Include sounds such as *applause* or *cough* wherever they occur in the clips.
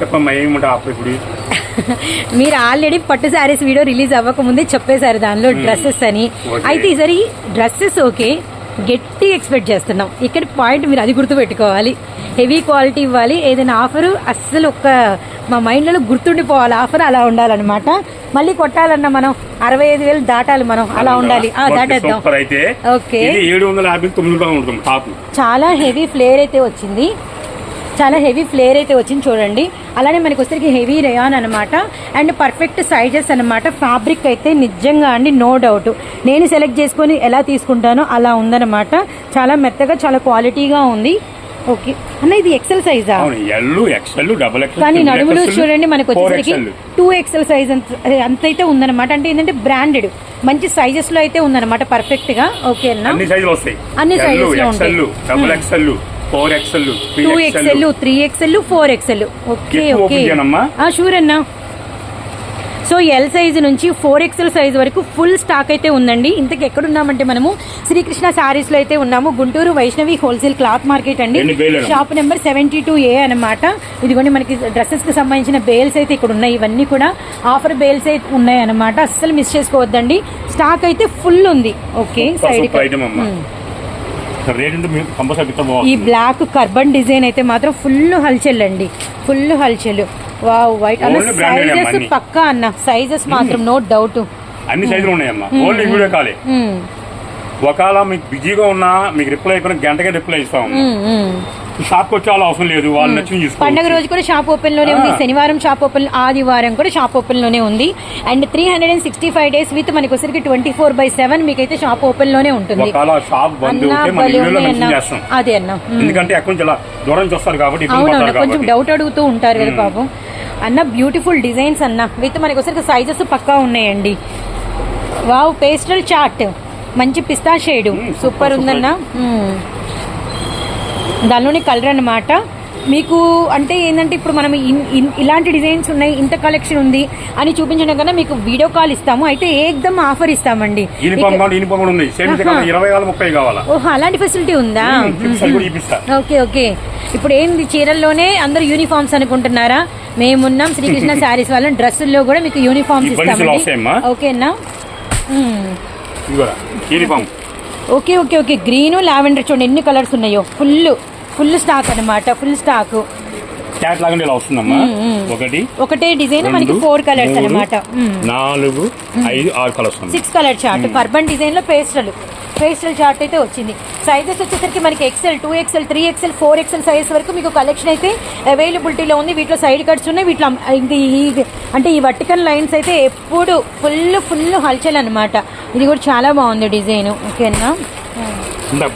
చెప్పమ్మా ఏమిటా అప్పుడు ఇప్పుడు మీరు ఆల్రెడీ పట్టు శారీస్ వీడియో రిలీజ్ అవ్వక ముందే చెప్పేశారు దానిలో డ్రెస్సెస్ అని. అయితే ఈసారి డ్రెస్సెస్ ఓకే గట్టి ఎక్స్పెక్ట్ చేస్తున్నాం. ఇక్కడ పాయింట్ మీరు అది గుర్తు పెట్టుకోవాలి హెవీ క్వాలిటీ ఇవ్వాలి. ఏదైనా ఆఫర్ అస్సలు ఒక్క మా మైండ్లో గుర్తుండిపోవాలి. ఆఫర్ అలా ఉండాలన్నమాట. మళ్ళీ కొట్టాలన్న మనం అరవై ఐదు వేలు దాటాలి మనం. అలా ఉండాలి. దాటేద్దాం. ఓకే. చాలా హెవీ ఫ్లేర్ అయితే వచ్చింది. హెవీ ఫ్లేర్ అయితే వచ్చింది చూడండి. అలానే మనకి వచ్చరికి హెవీ రేయాన్ అనమాట అండ్ పర్ఫెక్ట్ సైజెస్ అనమాట ఫ్యాబ్రిక్ అయితే నిజంగా అండి నో డౌట్ నేను సెలెక్ట్ చేసుకొని ఎలా తీసుకుంటానో అలా ఉందన్నమాట. చాలా మెత్తగా చాలా క్వాలిటీగా ఉంది. ఓకే అన్న ఇది ఎక్సెల్ సైజా కానీ నడుములు చూడండి మనకు వచ్చేసరికి టూ ఎక్సెల్ సైజ్ అంత అయితే ఉందన్నమాట. అంటే ఏంటంటే బ్రాండెడ్ మంచి సైజెస్లో అయితే ఉందన్నమాట పర్ఫెక్ట్గా ఓకే అన్న అన్ని సైజులు వస్తాయి. అన్ని sizes లో ఉంటాయి. Four XL two XL three XL four XL okay okay? Sure అన్నా. సో ఎల్ సైజ్ నుంచి ఫోర్ ఎక్స్ఎల్ సైజ్ వరకు ఫుల్ స్టాక్ అయితే ఉందండి. ఇంతకు ఎక్కడున్నామంటే మనము? శ్రీకృష్ణ సారీస్లో అయితే ఉన్నాము. Guntur Vaishnavi wholesale cloth market అండి? Shop number seventy two A అనమాట ఇదిగోండి మనకి డ్రెస్సెస్కి సంబంధించిన బేల్స్ అయితే ఇక్కడ ఉన్నాయి. ఇవన్నీ కూడా ఆఫర్ బేల్స్ అయితే ఉన్నాయి అనమాట అస్సలు మిస్ చేసుకోవద్దండి. స్టాక్ అయితే ఫుల్ ఉంది. ఓకే సైడ్ ఈ బ్లాక్ కర్బన్ డిజైన్ అయితే మాత్రం ఫుల్ హల్చల్ అండి. ఫుల్ హల్చల్. వావ్ వైట్ అన్న సైజెస్. పక్కా అన్న. సైజెస్ మాత్రం నో డౌట్ అన్ని సైజులు ఉన్నాయమ్మా. ఓన్లీ వీడియో కాలే. ఒకవేళ మీకు బిజీగా ఉన్నా మీకు రిప్లై అయిపోయిన గంటకే రిప్లై ఇస్తాం. షాప్కి వచ్చే అవసరం లేదు వాళ్ళు నచ్చిన పండగ రోజు కూడా షాప్ ఓపెన్లోనే ఉంది. శనివారం షాప్ ఓపెన్ ఆదివారం కూడా షాప్ ఓపెన్లోనే ఉంది. And three hundred and sixty five days with మనకి వచ్చరికి ట్వంటీ ఫోర్ బై సెవెన్ మీకైతే షాప్ ఓపెన్లోనే ఉంటుంది. షాప్ అదే అన్న. ఎందుకంటే దూరం నుంచి వస్తారు కాబట్టి అవునవును కొంచెం డౌట్ అడుగుతూ ఉంటారు కదా పాపం అన్న బ్యూటిఫుల్ డిజైన్స్ అన్న. విత్ మనకి ఒకసారి సైజెస్ పక్కా ఉన్నాయండి. వావ్ పేస్టల్ చార్ట్ మంచి పిస్తా షేడ్ సూపర్ ఉందన్న. దానిలోని కలర్ అన్నమాట. మీకు అంటే ఏంటంటే ఇప్పుడు మనం ఇలాంటి డిజైన్స్ ఉన్నాయి ఇంత కలెక్షన్ ఉంది అని చూపించడం కన్నా మీకు వీడియో కాల్ ఇస్తాము. అయితే ఏకదమ్ ఆఫర్ ఇస్తామండి. ఓహో అలాంటి ఫెసిలిటీ ఉందా? Okay okay. ఇప్పుడు ఏంది చీరల్లోనే అందరూ యూనిఫామ్స్ అనుకుంటున్నారా? మేమున్నాం శ్రీకృష్ణ *laughs* శారీస్ వాళ్ళ డ్రెస్సుల్లో కూడా మీకు యూనిఫామ్స్? ఇస్తామండి. ఓకేనా? Okay okay okay. Green lavender చూడండి ఎన్ని కలర్స్ ఉన్నాయో. ఫుల్ ఫుల్ స్టాక్ అన్నమాట ఫుల్ స్టాక్. క్యాట్ లాగా ఇలా వస్తుందమ్మా. మ్మ్, మ్మ్. ఒకటి ఒకటే డిజైన్ మనకి ఫోర్ కలర్స్ మూడు, అన్నమాట. నాలుగు ఐదు ఆరు colours six colour chart carbon డిజైన్లో పేస్టల్. పేస్టల్ చార్ట్ అయితే వచ్చింది. సైజెస్ వచ్చేసరికి మనకి XL two XL three XL four XL size వరకు మీకు కలెక్షన్ అయితే అవైలబిలిటీలో ఉంది. వీటిలో సైడ్ కట్స్ ఉన్నాయి. వీటిలో ఇంక ఈ అంటే ఈ వర్టికల్ లైన్స్ అయితే ఎప్పుడు ఫుల్ ఫుల్ హల్చల్ అనమాట ఇది కూడా చాలా బాగుంది డిజైన్ ఓకేనా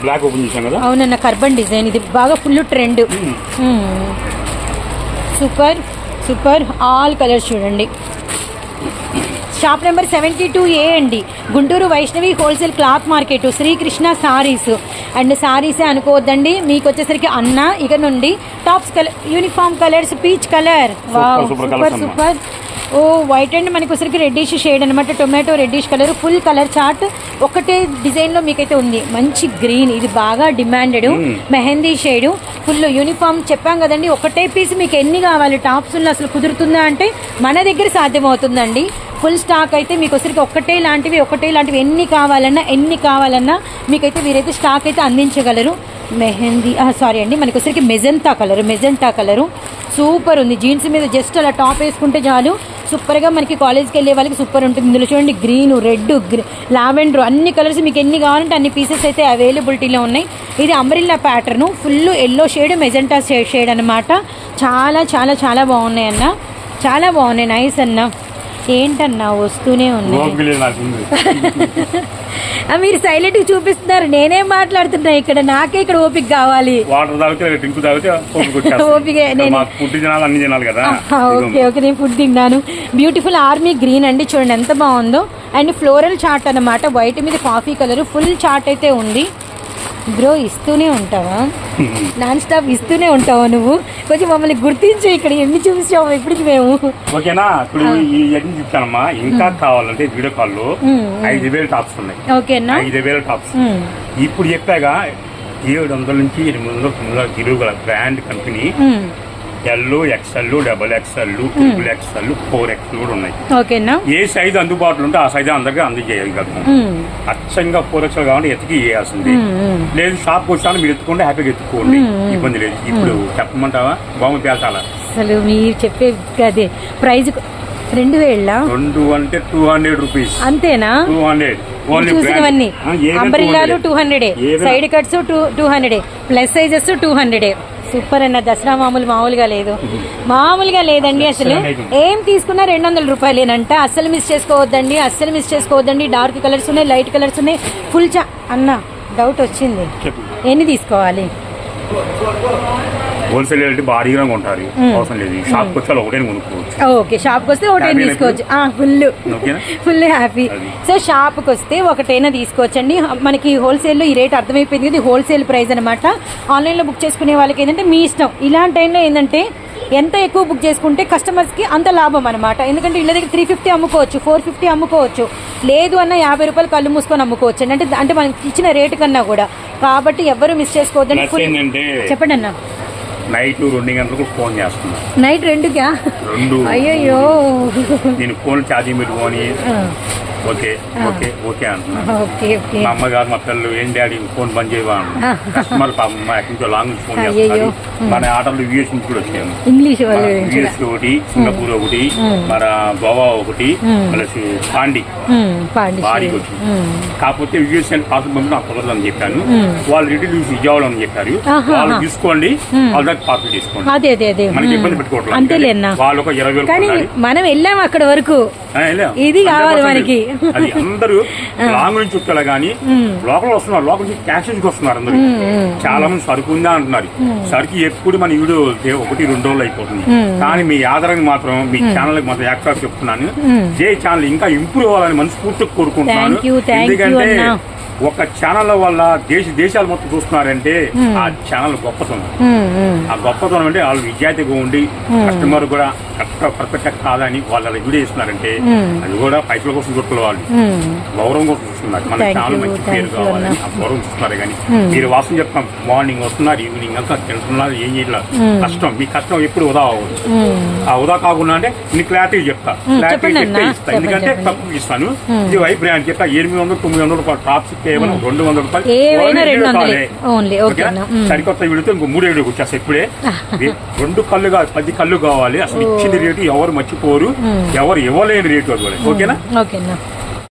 బ్లాక్ ఓపెన్ కదా? అవునన్న కర్బన్ డిజైన్ ఇది బాగా full trend super super all colours చూడండి. Shop number seventy two A అండి Guntur Vaishnavi wholesale cloth market Srikrishna saris. And సారీసే అనుకోవద్దండి. మీకు వచ్చేసరికి అన్న ఇక నుండి tops colour uniform colours peach colour. Super. Super. Oh white and మనకి వచ్చరికి రెడ్డిష్ షేడ్ అనమాట tomato reddish colour full colour chart ఒకటే డిజైన్లో మీకైతే ఉంది. మంచి గ్రీన్ ఇది బాగా demanded. Mehndi shade full uniform చెప్పాం కదండి. ఒకటే పీస్ మీకు ఎన్ని కావాలి? టాప్స్ అసలు కుదురుతుందా అంటే మన దగ్గర సాధ్యమవుతుందండి. ఫుల్ స్టాక్ అయితే మీకు వచ్చరికి ఒకటే లాంటివి ఒకటే లాంటివి ఎన్ని కావాలన్నా ఎన్ని కావాలన్నా మీకైతే వీరైతే స్టాక్ అయితే అందించగలరు. మెహందీ సారీ అండి. మనకి వచ్చరికి magenta colour magenta colour super ఉంది. జీన్స్ మీద జస్ట్ అలా టాప్ వేసుకుంటే చాలు. సూపర్గా మనకి కాలేజ్కి వెళ్ళే వాళ్ళకి సూపర్ ఉంటుంది. ఇందులో చూడండి గ్రీన్ రెడ్ లావెండర్ అన్ని కలర్స్ మీకు ఎన్ని కావాలంటే అన్ని పీసెస్ అయితే అవైలబిలిటీలో ఉన్నాయి. ఇది umbrella pattern full yellow shade magenta shade shade అనమాట చాలా చాలా చాలా బాగున్నాయి అన్న చాలా బాగున్నాయి. నైస్ అన్న. ఏంటన్నా వస్తూనే ఉన్నాయి. ఉంది మీరు సైలెంట్ చూపిస్తున్నారు. నేనేం మాట్లాడుతున్నా ఇక్కడ? నాకే ఇక్కడ ఓపిక కావాలి. వాటర్ తాగితే డ్రింక్ తాగితే ఓపిక ఓపిక. నేను- మాకు ఫుడ్ తినాలి అన్ని తినాలి కదా. ఆహా, ఓకే ఓకే. నేను ఫుడ్ తిన్నాను. బ్యూటిఫుల్ ఆర్మీ గ్రీన్ అండి. చూడండి ఎంత బాగుందో. అండ్ ఫ్లోరల్ చార్ట్ అన్నమాట. వైట్ మీద కాఫీ కలర్. ఫుల్ చార్ట్ అయితే ఉంది. బ్రో ఇస్తూనే ఉంటావా? నాన్ స్టాప్ ఇస్తూనే ఉంటావా నువ్వు? కొంచెం మమ్మల్ని గుర్తించు ఇక్కడ ఎన్ని చూపించాము ఇప్పటికి మేము. ఓకేనా? ఇప్పుడు ఈ చెప్తానమ్మా. ఇంకా కావాలంటే వీడియో కాల్లో ఐదు వేలు టాప్స్ ఉన్నాయి. ఓకేనా? ఐదు వేల టాప్స్. ఇప్పుడు చెప్పాగా ఏడు వందల నుంచి ఎనిమిది వందల తొమ్మిది వందల brand company. L XL double XL triple XL four XL కూడా ఉన్నాయి. ఓకేనా ఏ సైజు అందుబాటులో ఉంటే ఆ సైజు అందరికీ అందజేయగలుగుతాం. మ్మ్. అచ్చంగా ఫోర్ ఎక్స్ఎల్ కావాలంటే ఎతికి వేయాల్సింది. లేదు షాప్కి వచ్చాను మీరు ఎత్తుకుంటే హ్యాపీగా ఎత్తుకోండి. ఇబ్బంది లేదు. ఇప్పుడు చెప్పమంటావా? బాగుంది పేల్చాలా అసలు మీరు చెప్పే అదే ప్రైజ్ రెండు వేళ్ళ? రెండు అంటే టూ హండ్రెడ్ రూపీస్ అంతేనా? టూ హండ్రెడ్ చూసినవన్నీ. అంబ్రిల్లాలు టూ హండ్రెడే సైడ్ కట్స్ టూ టూ హండ్రెడే ప్లస్ సైజెస్ టూ హండ్రెడే సూపర్ అన్న దసరా మామూలు మామూలుగా లేదు. మామూలుగా లేదండి అసలు ఏం తీసుకున్నా రెండు వందల రూపాయలేనంట. అస్సలు మిస్ చేసుకోవద్దండి అస్సలు మిస్ చేసుకోవద్దండి. డార్క్ కలర్స్ ఉన్నాయి లైట్ కలర్స్ ఉన్నాయి. ఫుల్ చా అన్న డౌట్ వచ్చింది. ఎన్ని తీసుకోవాలి? హోల్సేల్ అంటే భారీగా ఉంటారు అవసరం లేదు. షాప్కి వచ్చి ఒకటే కొనుక్కోవచ్చు. ఓకే షాప్కి వస్తే ఒకటే తీసుకోవచ్చు. ఫుల్. Full happy. సో షాప్కి వస్తే ఒకటైనా తీసుకోవచ్చండి. మనకి హోల్సేల్లో ఈ రేట్ అర్థమైపోయింది ఇది హోల్సేల్ ప్రైస్ అనమాట ఆన్లైన్లో బుక్ చేసుకునే వాళ్ళకి ఏంటంటే మీ ఇష్టం. ఇలాంటి టైంలో ఏంటంటే ఎంత ఎక్కువ బుక్ చేసుకుంటే కస్టమర్స్కి అంత లాభం అనమాట ఎందుకంటే ఇళ్ళ దగ్గర త్రీ ఫిఫ్టీ అమ్ముకోవచ్చు ఫోర్ ఫిఫ్టీ అమ్ముకోవచ్చు. లేదు అన్న యాభై రూపాయలు కళ్ళు మూసుకొని అమ్ముకోవచ్చు. అంటే అంటే మనకి ఇచ్చిన రేటు కన్నా కూడా. కాబట్టి ఎవరు మిస్ ఏంటంటే చెప్పండి అన్న. నైట్ రెండు గంటలకు ఫోన్ చేస్తున్నా. నైట్ రెండుగా రెండు. అయ్యయ్యో. నేను ఫోన్ ఛార్జింగ్ పెట్టుకొని ఓకే ఓకే ఓకే అంటున్నా. Okay okay. మా అమ్మగారు మా పిల్లలు ఏం డాడీ ఫోన్ బంద్ చేయవా? ఆ. కస్టమర్ పాపం మా ఎక్కడి లాంగ్ ఫోన్. చేస్తున్నారు. మన ఆటలు యూఎస్ నుంచి కూడా వచ్చాము ఇంగ్లీష్ యూఎస్ ఒకటి సింగపూర్ ఒకటి మన గోవా ఒకటి ప్లస్ పాండి. వచ్చింది. ఉమ్, కాకపోతే యూఎస్ అండ్ పాస్ పంపి నాకు కుదరదని చెప్పాను. వాళ్ళు రిటర్న్ చూసి ఇవ్వాలి అని చెప్పారు. వాళ్ళు. తీసుకోండి వాళ్ళ పాస్ తీసుకోండి. అదే అదే అదే. మనకి. ఇబ్బంది పెట్టుకోవట్లేదు. అంతేలేనా? వాళ్ళు ఒక ఇరవై వేలు కానీ. మనం వెళ్ళాం అక్కడ వరకు. ఇది కావాలి 100% మనకి. అది అందరూ లాంగ్ నుంచి వచ్చేలా కానీ లోకల్ వస్తున్నారు. లోకల్ నుంచి క్యాషెస్ వస్తున్నారు అందరూ. చాలా మంది సరుకు ఉందా అంటున్నారు. సరుకు ఎప్పుడు మన వీడియో ఒకటి రెండు రోజులు అయిపోతుంది. కానీ మీ ఆధారాన్ని మాత్రం మీ ఛానల్ మాత్రం యాక్టివ్ చెప్తున్నాను. జే ఛానల్ ఇంకా ఇంప్రూవ్ అవ్వాలని మనస్ఫూర్తిగా కోరుకుంటున్నాను. ఎందుకంటే. ఒక ఛానల్ వల్ల దేశ దేశాలు మొత్తం చూస్తున్నారంటే ఆ ఛానల్ గొప్పతనం. ఆ గొప్పతనం అంటే వాళ్ళు విద్యార్థిగా ఉండి కస్టమర్ కూడా కరెక్ట్ పర్ఫెక్ట్ కాదని వాళ్ళ వీడియో ఇస్తున్నారంటే అది కూడా పైసల కోసం చూస్తున్న వాళ్ళు. గౌరవం కోసం చూస్తున్నారు. మన you, మంచి పేరు కావాలని. ఆ గౌరవం చూస్తున్నారు కానీ మీరు వాసన చెప్తాం. మార్నింగ్ వస్తున్నారు ఈవినింగ్ అంతా తింటున్నారు ఏం చేయట్లేదు కష్టం. మీ కష్టం ఎప్పుడు ఉదా అవ్వదు. ఆ ఉదా కాకుండా అంటే నీ క్లారిటీ చెప్తా. క్లారిటీ చెప్తే అన్న. ఇస్తా. చెప్పండి, ఎందుకంటే. తక్కువ ఇస్తాను. ఇది వైఫ్ బ్రాండ్ చెప్పా ఎనిమిది వందలు తొమ్మిది వందల టాప్స్ కేవలం రెండు వందల రూపాయలు. ఓన్లీ? మ్మ్. సరికొత్త వీడియోతో ఇంకో మూడు వీడియోకి వచ్చేస్తా ఇప్పుడే. రెండు కళ్ళు కావాలి పది కళ్ళు కావాలి. అసలు ఇచ్చిన రేటు ఎవరు మర్చిపోరు. ఎవరు ఇవ్వలేని రేటు అది. ఓకేనా? ఓకేనా?